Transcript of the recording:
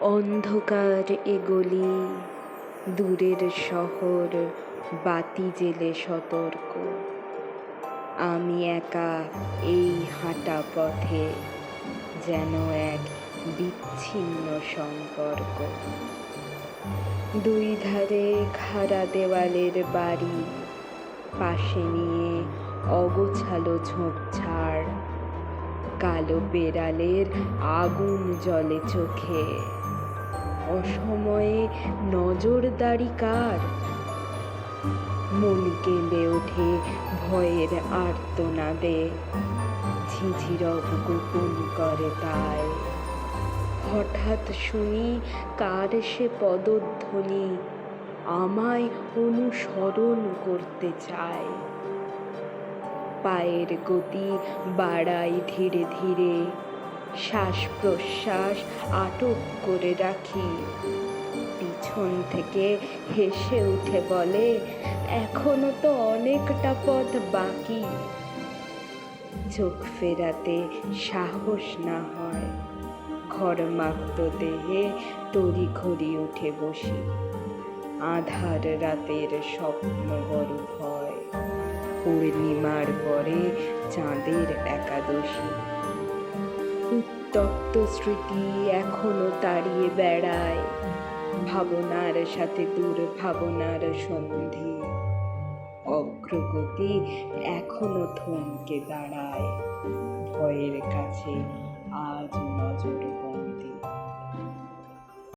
অন্ধকার এ গলি, দূরের শহর, বাতি জেলে সতর্ক। আমি একা এই হাঁটা পথে যেন এক বিচ্ছিন্ন সম্পর্ক। দুই ধারে খাড়া দেওয়ালের বাড়ি, পাশে নিয়ে অগোছালো ঝোপঝাড় কালো বেড়ালের আগুন জলে চোখে। অসময়ে নজরদারি কার মন কেঁদে ওঠে ভয়ের আর্তনাদে। ঝিঝিরব গোপন করে তাই। হঠাৎ শুনি কার সে পদধ্বনি, আমায় অনুসরণ করতে চায়। পায়ের গতি বাড়াই ধীরে ধীরে। শ্বাস প্রশ্বাস আটক করে রাখি। পিছন থেকে হেসে উঠে বলে, এখনও তো অনেকটা পথ বাকি। চোখ ফেরাতে সাহস না হয়। ঘরমাক্ত দেহে তড়ি ঘড়ি উঠে বসি। আধার রাতের স্বপ্ন বড় ভয়। পূর্ণিমার পরে চাঁদের একাদশী। উত্তপ্ত স্মৃতি এখনও তাড়িয়ে বেড়ায়। ভাবনার সাথে দূর ভাবনার সন্ধি। অগ্রগতি এখনও থমকে দাঁড়ায়। ভয়ের কাছে আজ নজর